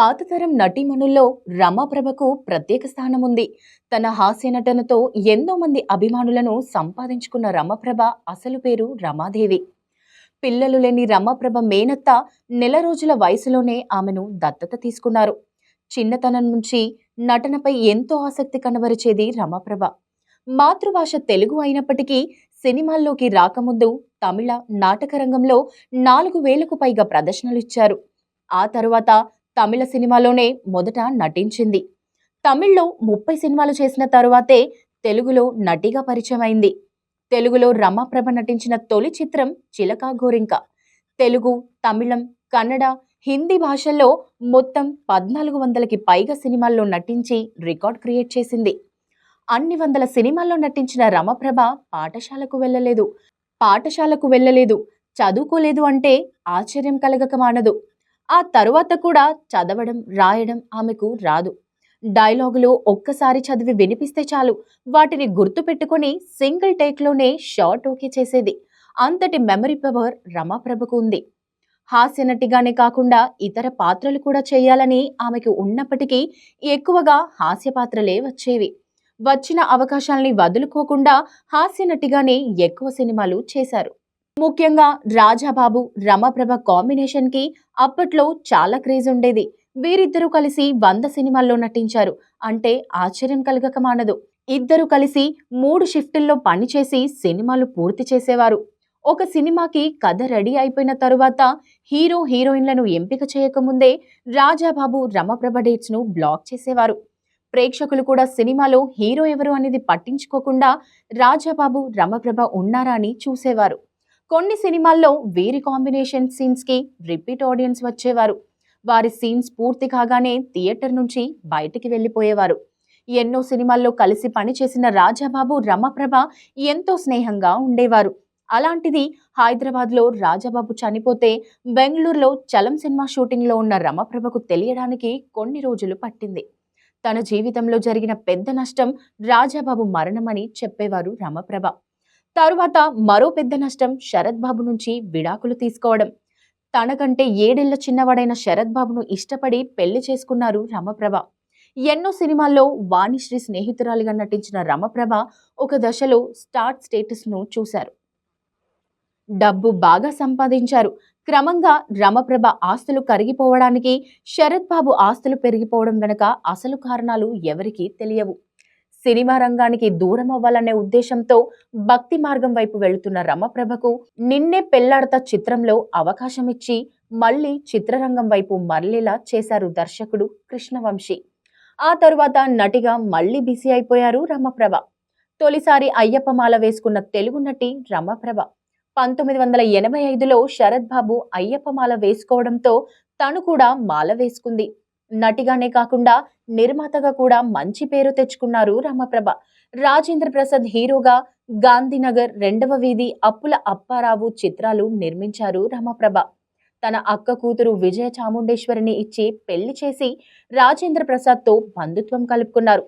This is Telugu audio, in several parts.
పాతతరం నటీమణుల్లో రమాప్రభకు ప్రత్యేక స్థానం ఉంది తన హాస్య నటనతో ఎంతో మంది అభిమానులను సంపాదించుకున్న రమప్రభ అసలు పేరు రమాదేవి. పిల్లలు లేని రమాప్రభ మేనత్త నెల రోజుల వయసులోనే ఆమెను దత్తత తీసుకున్నారు. చిన్నతనం నుంచి నటనపై ఎంతో ఆసక్తి కనబరిచేది రమాప్రభ మాతృభాష తెలుగు అయినప్పటికీ సినిమాల్లోకి రాకముందు తమిళ నాటకరంగంలో నాలుగు వేలకు పైగా ప్రదర్శనలు ఇచ్చారు. ఆ తరువాత తమిళ సినిమాలోనే మొదట నటించింది. తమిళ్ళో ముప్పై సినిమాలు చేసిన తరువాతే తెలుగులో నటిగా పరిచయం అయింది తెలుగులో రమాప్రభ నటించిన తొలి చిత్రం చిలకా గోరింక. తెలుగు తమిళం కన్నడ హిందీ భాషల్లో మొత్తం పద్నాలుగు వందలకి పైగా సినిమాల్లో నటించి రికార్డ్ క్రియేట్ చేసింది. అన్ని వందల సినిమాల్లో నటించిన రమప్రభ పాఠశాలకు వెళ్ళలేదు. పాఠశాలకు వెళ్ళలేదు. చదువుకోలేదు అంటే ఆశ్చర్యం కలగక మానదు ఆ తరువాత కూడా చదవడం రాయడం ఆమెకు రాదు. డైలాగులు ఒక్కసారి చదివి వినిపిస్తే చాలు. వాటిని గుర్తుపెట్టుకుని సింగిల్ టేక్లోనే షార్ట్ ఓకే చేసేది. అంతటి మెమరీ పవర్ రమాప్రభకు ఉంది. హాస్యనటిగానే కాకుండా ఇతర పాత్రలు కూడా చేయాలని ఆమెకు ఉన్నప్పటికీ ఎక్కువగా హాస్య పాత్రలే వచ్చేవి. వచ్చిన అవకాశాల్ని వదులుకోకుండా హాస్యనటిగానే ఎక్కువ సినిమాలు చేశారు. ముఖ్యంగా రాజాబాబు రమప్రభ కాంబినేషన్కి అప్పట్లో చాలా క్రేజ్ ఉండేది. వీరిద్దరూ కలిసి వంద సినిమాల్లో నటించారు. అంటే ఆశ్చర్యం కలగక మానదు. ఇద్దరు కలిసి మూడు షిఫ్టుల్లో పనిచేసి సినిమాలు పూర్తి చేసేవారు. ఒక సినిమాకి కథ రెడీ అయిపోయిన తరువాత హీరో హీరోయిన్లను ఎంపిక చేయకముందే రాజాబాబు రమప్రభ డేట్స్ను బ్లాక్ చేసేవారు. ప్రేక్షకులు కూడా సినిమాలో హీరో ఎవరు అనేది పట్టించుకోకుండా రాజాబాబు రమప్రభ ఉన్నారా అని చూసేవారు. కొన్ని సినిమాల్లో వీరి కాంబినేషన్ సీన్స్కి రిపీట్ ఆడియన్స్ వచ్చేవారు. వారి సీన్స్ పూర్తి కాగానే థియేటర్ నుంచి బయటికి వెళ్ళిపోయేవారు. ఎన్నో సినిమాల్లో కలిసి పనిచేసిన రాజాబాబు రమప్రభ ఎంతో స్నేహంగా ఉండేవారు. అలాంటిది హైదరాబాద్లో రాజాబాబు చనిపోతే బెంగళూరులో చలం సినిమా షూటింగ్లో ఉన్న రమప్రభకు తెలియడానికి కొన్ని రోజులు పట్టింది. తన జీవితంలో జరిగిన పెద్ద నష్టం రాజాబాబు మరణమని చెప్పేవారు రమప్రభ. తరువాత మరో పెద్ద నష్టం శరత్ బాబు నుంచి విడాకులు తీసుకోవడం. తనకంటే ఏడేళ్ళ చిన్నవాడైన శరత్ బాబును ఇష్టపడి పెళ్ళి చేసుకున్నారు రమప్రభ. ఎన్నో సినిమాల్లో వాణిశ్రీ స్నేహితురాలిగా నటించిన రమప్రభ ఒక దశలో స్టార్ట్ స్టేటస్ను చూశారు. డబ్బు బాగా సంపాదించారు. క్రమంగా రమప్రభ ఆస్తులు కరిగిపోవడానికి శరత్ బాబు ఆస్తులు పెరిగిపోవడం వెనుక అసలు కారణాలు ఎవరికీ తెలియవు. సినిమా రంగానికి దూరం అవ్వాలనే ఉద్దేశంతో భక్తి మార్గం వైపు వెళుతున్న రమప్రభకు నిన్నే పెళ్ళాడత చిత్రంలో అవకాశం ఇచ్చి మళ్ళీ చిత్రరంగం వైపు మరలేలా చేశారు దర్శకుడు కృష్ణవంశీ. ఆ తరువాత నటిగా మళ్ళీ బిజీ అయిపోయారు రమప్రభ. తొలిసారి అయ్యప్ప మాల వేసుకున్న తెలుగు నటి రమప్రభ. పంతొమ్మిది వందల ఎనభై ఐదులో శరత్ బాబు అయ్యప్ప మాల వేసుకోవడంతో తను కూడా మాల వేసుకుంది. నటిగానే కాకుండా నిర్మాతగా కూడా మంచి పేరు తెచ్చుకున్నారు రమప్రభ. రాజేంద్ర ప్రసాద్ హీరోగా గాంధీనగర్ రెండవ వీధి అప్పుల అప్పారావు చిత్రాలు నిర్మించారు రమప్రభ. తన అక్క కూతురు విజయ చాముండేశ్వరిని ఇచ్చి పెళ్ళి చేసి రాజేంద్ర ప్రసాద్తో బంధుత్వం కలుపుకున్నారు.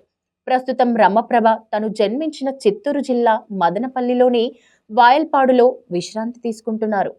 ప్రస్తుతం రమప్రభ తను జన్మించిన చిత్తూరు జిల్లా మదనపల్లిలోని వాయల్పాడులో విశ్రాంతి తీసుకుంటున్నారు.